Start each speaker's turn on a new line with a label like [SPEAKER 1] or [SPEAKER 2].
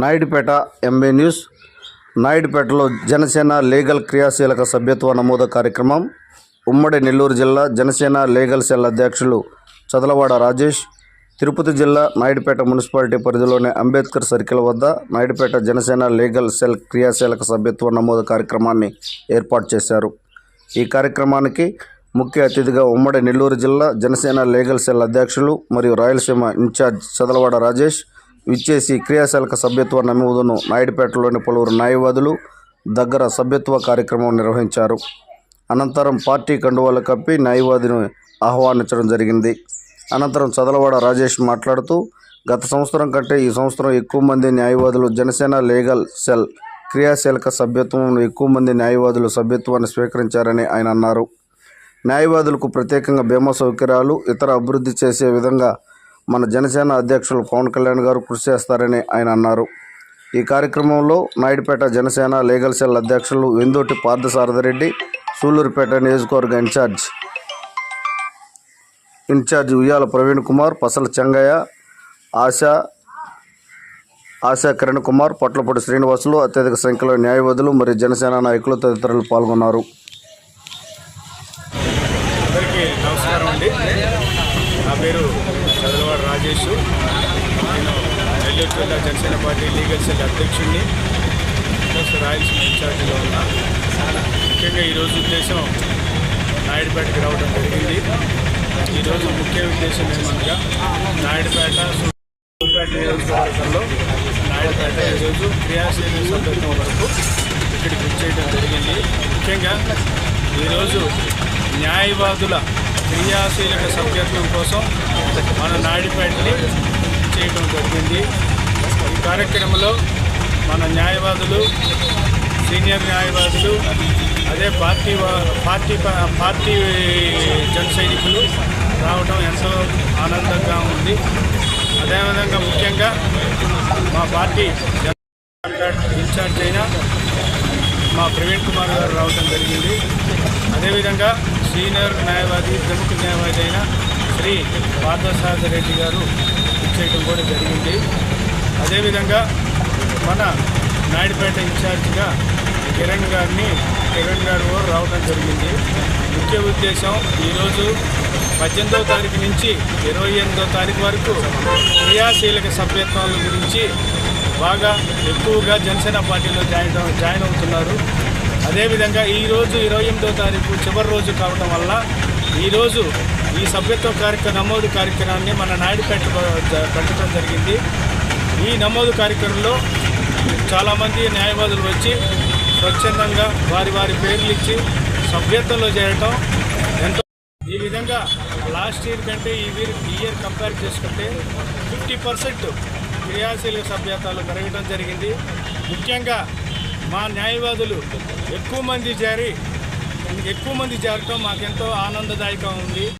[SPEAKER 1] Naidupeta MB news. నాయుడుపేటలో Janasena legal క్రియాశీలక సభ్యత్వ నమోదు కార్యక్రమం. ఉమ్మడి నెల్లూరు జిల్లా జనసేన లీగల్ సెల్ అధ్యక్షులు చదలవాడ రాజేష్. తిరుపతి జిల్లా నాయుడుపేట మున్సిపాలిటీ పరిధిలోని అంబేద్కర్ సర్కిల్ వద్ద నాయుడుపేట జనసేన లీగల్ సెల్ క్రియాశీలక సభ్యత్వ నమోదు కార్యక్రమాన్ని ఏర్పాటు చేశారు. ఈ కార్యక్రమానికి ముఖ్య అతిథిగా ఉమ్మడి నెల్లూరు జిల్లా జనసేన లీగల్ సెల్ అధ్యక్షులు మరియు రాయలసీమ ఇన్ఛార్జ్ చదలవాడ రాజేష్ విచ్చేసి క్రియాశీలక సభ్యత్వ నమోదును నాయుడుపేటలోని పలువురు న్యాయవాదులు దగ్గర సభ్యత్వ కార్యక్రమం నిర్వహించారు. అనంతరం పార్టీ కండువాలు కప్పి న్యాయవాదిని ఆహ్వానించడం జరిగింది. అనంతరం చదలవాడ రాజేష్ మాట్లాడుతూ గత సంవత్సరం కంటే ఈ సంవత్సరం ఎక్కువ మంది న్యాయవాదులు జనసేన లీగల్ సెల్ క్రియాశీలక సభ్యత్వం ఎక్కువ మంది న్యాయవాదులు సభ్యత్వాన్ని స్వీకరించారని ఆయన అన్నారు. న్యాయవాదులకు ప్రత్యేకంగా బీమా సౌకర్యాలు ఇతర అభివృద్ధి చేసే విధంగా మన జనసేన అధ్యక్షులు పవన్ కళ్యాణ్ గారు కృషి చేస్తారని ఆయన అన్నారు. ఈ కార్యక్రమంలో నాయుడుపేట జనసేన లీగల్ సెల్ అధ్యక్షులు వెందోటి పార్థసారథిరెడ్డి సూలూరుపేట నియోజకవర్గ ఇన్ఛార్జ్ ఇన్ఛార్జ్ ఉయ్యాల ప్రవీణ్ కుమార్ పసల చెంగయ్య ఆశా ఆశా కిరణ్ కుమార్ పొట్లపూడి శ్రీనివాసులు అత్యధిక సంఖ్యలో న్యాయవాదులు మరియు జనసేన నాయకులు తదితరులు పాల్గొన్నారు.
[SPEAKER 2] అందరికీ నమస్కారం అండి. నా పేరు చదలవాడు రాజేష్. నేను నెల్లూరు జిల్లా జనసేన పార్టీ లీగల్ సెల్ అధ్యక్షుడిని. ప్లస్ రాయలసీమ ఇన్ఛార్జీలో ఉన్నా. ముఖ్యంగా ఈరోజు ఉద్దేశం నాయుడుపేటకి రావడం జరిగింది. ఈరోజు ముఖ్య ఉద్దేశం ఏమనగా నాయుడుపేట సూర్యాపేట నియోజకవర్గంలో నాయుడుపేట ఈరోజు క్రియాశీల సందర్భం వరకు ఇక్కడికి విచ్చేయడం జరిగింది. ముఖ్యంగా ఈరోజు న్యాయవాదుల క్రియాశీలక సభ్యత్వం కోసం మన నాడిపేటని చేయడం జరిగింది. ఈ కార్యక్రమంలో మన న్యాయవాదులు సీనియర్ న్యాయవాదులు అదే పార్టీ పార్టీ పార్టీ జన సైనికులు రావడం ఎంతో ఆనందంగా ఉంది. అదేవిధంగా ముఖ్యంగా మా పార్టీ ఇన్ఛార్జ్ అయిన మా ప్రవీణ్ కుమార్ గారు రావడం జరిగింది. అదేవిధంగా సీనియర్ న్యాయవాది ప్రముఖ న్యాయవాది అయిన శ్రీ పార్థసారథి రెడ్డి గారు ఇచ్చేయడం కూడా జరిగింది. అదేవిధంగా మన నాయుడుపేట ఇన్ఛార్జిగా కిరణ్ గారిని కిరణ్ గారు కూడా రావడం జరిగింది. ముఖ్య ఉద్దేశం ఈరోజు పద్దెనిమిదవ తారీఖు నుంచి ఇరవై ఎనిమిదో తారీఖు వరకు క్రియాశీలక సభ్యత్వాల గురించి బాగా ఎక్కువగా జనసేన పార్టీలో జాయిన్ జాయిన్ అవుతున్నారు. అదేవిధంగా ఈరోజు ఇరవై ఎనిమిదో తారీఖు చివరి రోజు కావడం వల్ల ఈరోజు ఈ సభ్యత్వ కార్యక్రమ నమోదు కార్యక్రమాన్ని మన నాయుడుపేట పెట్టడం జరిగింది. ఈ నమోదు కార్యక్రమంలో చాలామంది న్యాయవాదులు వచ్చి స్వచ్ఛందంగా వారి వారి పేర్లు ఇచ్చి సభ్యత్వంలో చేరటం ఎంతో ఈ విధంగా లాస్ట్ ఇయర్ కంటే ఈ ఇయర్ ఇయర్ కంపేర్ చేసుకుంటే ఫిఫ్టీ పర్సెంట్ క్రియాశీలక సభ్యతాలు పెరగడం జరిగింది. ముఖ్యంగా మా న్యాయవాదులు ఎక్కువ మంది చేరి ఎక్కువ మంది చేరటం మాకెంతో ఆనందదాయకం ఉంది.